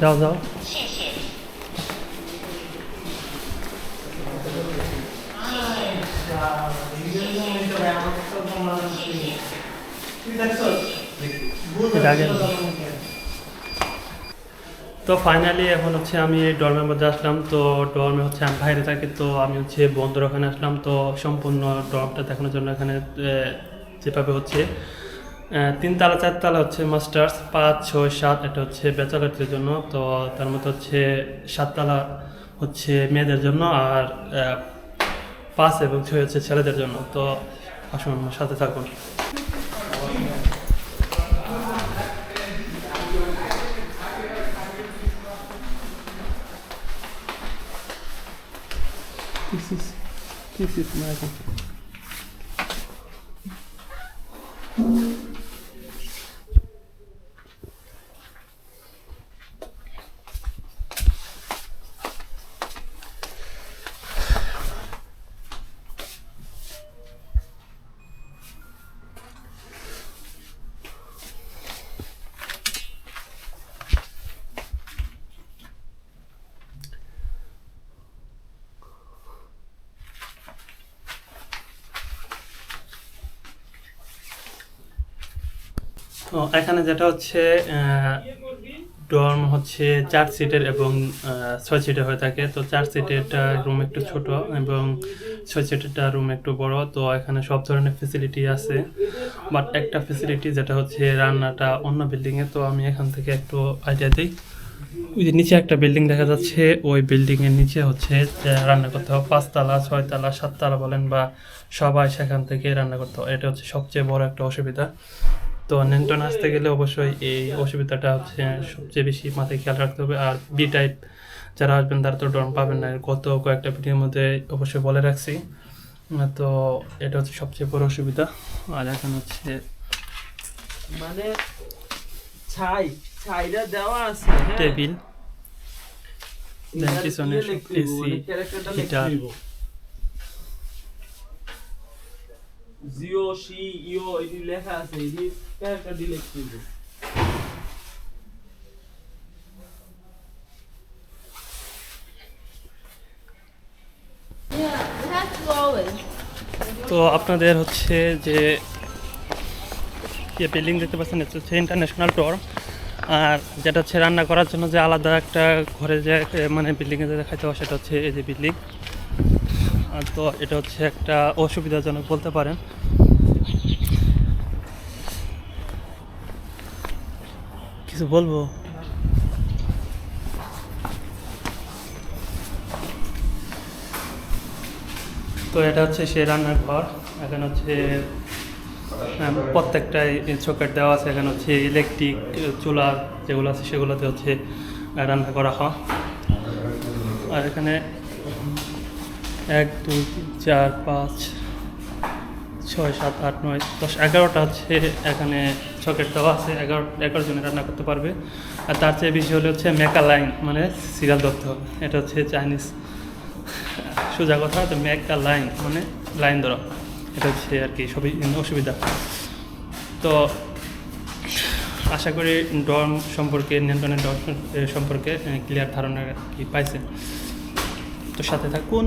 যাও যাও তো ফাইনালি এখন হচ্ছে আমি ডরমের মধ্যে আসলাম, তো ডরমে হচ্ছে আমি বাইরে থাকি, তো আমি হচ্ছে বন্ধুর ওখানে আসলাম, তো সম্পূর্ণ ডরমটা দেখানোর জন্য এখানে যেভাবে হচ্ছে তিনতলা চারতলা হচ্ছে মাস্টার্স পাঁচ, ছয়, সাত, এটা হচ্ছে ব্যাচেলারদের জন্য, তো তার মধ্যে হচ্ছে সাততলা হচ্ছে মেয়েদের জন্য আর পাঁচ এবং ছয় হচ্ছে ছেলেদের জন্য, তো আসুন সাথে থাকুন। This is this is my এখানে যেটা হচ্ছে ডর্ম হচ্ছে চার সিটের এবং ছয় সিটের হয়ে থাকে। তো চার সিটের সিটেরটা রুম একটু ছোট এবং ছয় সিটেরটা রুম একটু বড়। তো এখানে সব ধরনের ফেসিলিটি আছে। বাট একটা ফেসিলিটি যেটা হচ্ছে রান্নাটা অন্য বিল্ডিংয়ে তো আমি এখান থেকে একটু আইডিয়া দিই। ওই যে নিচে একটা বিল্ডিং দেখা যাচ্ছে। ওই বিল্ডিং এর নিচে হচ্ছে রান্না করতে হবে। পাঁচতলা, ছয়তলা, সাততলা বলেন বা সবাই সেখান থেকে রান্না করতে হবে। এটা হচ্ছে সবচেয়ে বড় একটা অসুবিধা। তো নেন্টন আসতে গেলে অবশ্যই এই অসুবিধাটা হচ্ছে সবচেয়ে বেশি মাথায় খেয়াল রাখতে হবে আর বি টাইপ যারা আসবেন তারা তো ডরম পাবেন না গত কয়েকটা ভিডিওর মধ্যে অবশ্যই বলে রাখছি তো এটা হচ্ছে সবচেয়ে বড় অসুবিধা আর এখন হচ্ছে মানে ছাই ছাইটা দেওয়া আছে হ্যাঁ? টেবিল পিছনে লিখতে হিটার। জিও সি ইও এটি লেখা আছে এটি ক্যারেক্টার to always. তো আপনাদের হচ্ছে যে যে বিল্ডিং দেখতে পাচ্ছেন হচ্ছে ইন্টারন্যাশনাল টর আর যেটা হচ্ছে রান্না করার জন্য যে আলাদা একটা ঘরে যে মানে বিল্ডিংয়ে যে দেখাইতে হয়, সেটা হচ্ছে এই যে বিল্ডিং তো এটা হচ্ছে একটা অসুবিধাজনক বলতে পারেন। কিছু বলব? তো এটা হচ্ছে সে রান্নার ঘর। এখানে হচ্ছে আহ, প্রত্যেকটাই চকেট দেওয়া আছে। এখানে হচ্ছে ইলেকট্রিক চুলা যেগুলো আছে সেগুলোতে হচ্ছে রান্না করা হয়। আর এখানে এক, দুই, তিন, চার, পাঁচ, ছয়, সাত, আট, নয়, দশ, এগারোটা হচ্ছে এখানে সকেট দেওয়া আছে। এগারো এগারো জনে রান্না করতে পারবে। আর তার চেয়ে বেশি হলে হচ্ছে মেকা লাইন মানে সিরিয়াল ধরতে হবে। এটা হচ্ছে চাইনিজ। সোজা কথা, তো মেকা লাইন মানে লাইন ধরা। এটা হচ্ছে আর কি, সবই অসুবিধা। তো আশা করি ডর্ম সম্পর্কে, নিয়ন্ত্রণের ডর্ম সম্পর্কে ক্লিয়ার ধারণা কি পাইছে। তো সাথে থাকুন।